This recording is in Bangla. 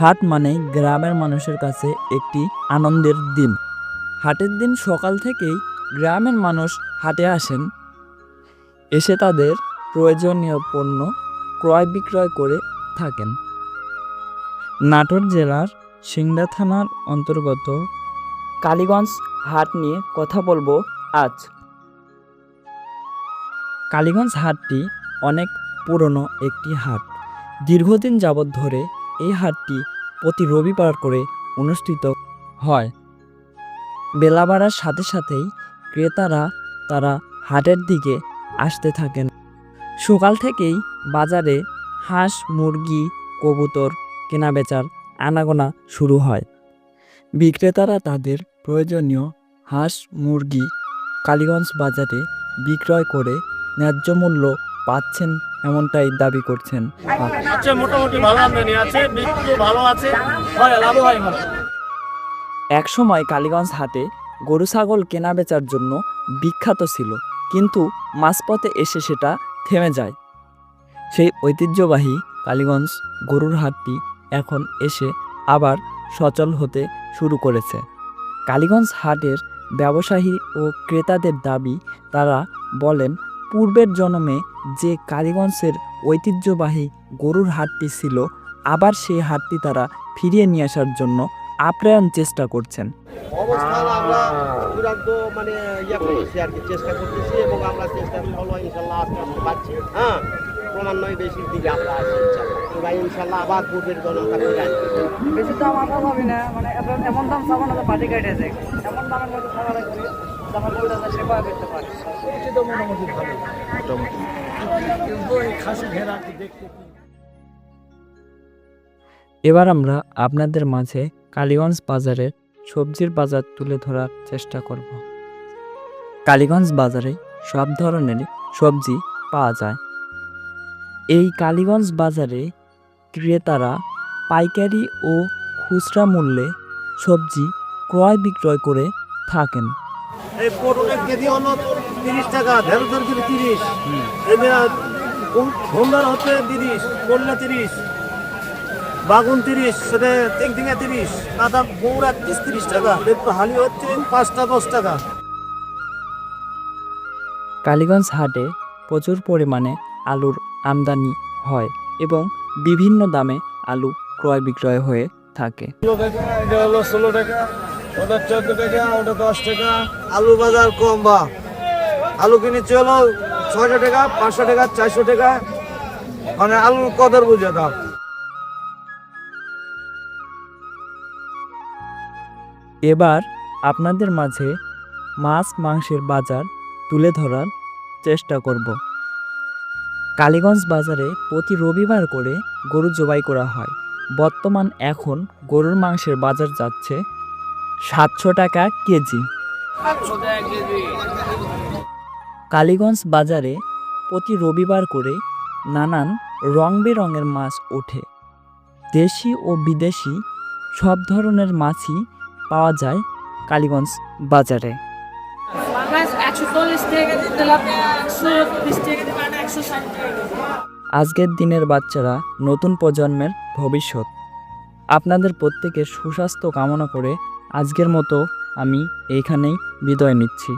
হাট মানে গ্রামের মানুষের কাছে একটি আনন্দের দিন। হাটের দিন সকাল থেকেই গ্রামের মানুষ হাটে আসেন। এসে তাদের প্রয়োজনীয় পণ্য ক্রয় বিক্রয় করে থাকেন। নাটোর জেলার সিংড়া থানার অন্তর্গত কালীগঞ্জ হাট নিয়ে কথা বলব আজ। কালীগঞ্জ হাটটি অনেক পুরনো একটি হাট। দীর্ঘদিন যাবৎ ধরে এই হাটটি প্রতি রবিবার করে অনুষ্ঠিত হয়। বেলা বাড়ার সাথে সাথেই ক্রেতারা তারা হাটের দিকে আসতে থাকেন। সকাল থেকেই বাজারে হাঁস, মুরগি, কবুতর, কেনাবেচার আনাগোনা শুরু হয়। বিক্রেতারা তাদের প্রয়োজনীয় হাঁস, মুরগি কালীগঞ্জ বাজারে বিক্রয় করে ন্যায্য মূল্য পাচ্ছেন এমনটাই দাবি করছেন আছে মোটামুটি ভালো আমদানি আছে ভালো আছে। লাভ হয় ভালো একসময় কালীগঞ্জ হাটে গরু ছাগল কেনা বেচার জন্য বিখ্যাত ছিল কিন্তু মাঝপথে এসে সেটা থেমে যায়। সেই ঐতিহ্যবাহী কালীগঞ্জ গরুর হাটটি এখন এসে আবার সচল হতে শুরু করেছে। কালীগঞ্জ হাটের ব্যবসায়ী ও ক্রেতাদের দাবি তারা বলেন পূর্বের জন্মে যে কালীগঞ্জের ঐতিহ্যবাহী গরুর হাটটি ছিল আবার সেই হাটটি তারা ফিরিয়ে নিয়ে আসার জন্য আপ্রাণ চেষ্টা করছেন। অবস্থান আমরা চূড়ান্ত মানে ইয়ে করতেছি আর কি চেষ্টা করতেছি এবং আমরা চেষ্টা ফলো ইনশাল্লাহ আস্তে আস্তে পাচ্ছি। হ্যাঁ ক্রমান্বয়ে বেশির দিকে আমরা আছি ইনশাল্লাহ। ইনশাল্লাহ আবার পূর্বের জনতা ফিরে বেশি দাম আমরা ভাবি না মানে এমন দাম যায় এমন দামের মধ্যে আমার বলতে করতে পারে কি এবার আমরা আপনাদের মাঝে কালীগঞ্জ বাজারের সবজির বাজার তুলে ধরার চেষ্টা করব। কালীগঞ্জ বাজারে সব ধরনের সবজি পাওয়া যায়। এই কালীগঞ্জ বাজারে ক্রেতারা পাইকারি ও খুচরা মূল্যে সবজি ক্রয় বিক্রয় করে থাকেন। এই পটলের কেজি হলো তিরিশ টাকা ঢেঁড়সের কেজি তিরিশ। ঘুমদার হচ্ছে তিরিশ করলে তিরিশ বাগুন তিরিশ সেটা থেকে তিরিশ কাদা বৌড়া তিরিশ তিরিশ টাকা হালি হচ্ছে পাঁচটা দশ টাকা। কালীগঞ্জ হাটে প্রচুর পরিমাণে আলুর আমদানি হয় এবং বিভিন্ন দামে আলু ক্রয় বিক্রয় হয়ে থাকে। হলো ষোলো টাকা ওটা চোদ্দ টাকা, ওটা দশ টাকা। আলু বাজার কম বা। আলু কিনেছে হলো ছয়শো টাকা, পাঁচশো টাকা, চারশো টাকা। মানে আলুর কদর বুঝে দাও। এবার আপনাদের মাঝে মাছ মাংসের বাজার তুলে ধরার চেষ্টা করব। কালীগঞ্জ বাজারে প্রতি রবিবার করে গরু জবাই করা হয়। বর্তমান এখন গরুর মাংসের বাজার যাচ্ছে সাতশো টাকা কেজি। কালীগঞ্জ বাজারে প্রতি রবিবার করে নানান রং বেরঙের মাছ ওঠে। দেশি ও বিদেশি সব ধরনের মাছই পাওয়া যায় কালীগঞ্জ বাজারে। আজকের দিনের বাচ্চারা নতুন প্রজন্মের ভবিষ্যৎ। আপনাদের প্রত্যেকের সুস্বাস্থ্য কামনা করে আজকের মতো আমি এইখানেই বিদায় নিচ্ছি।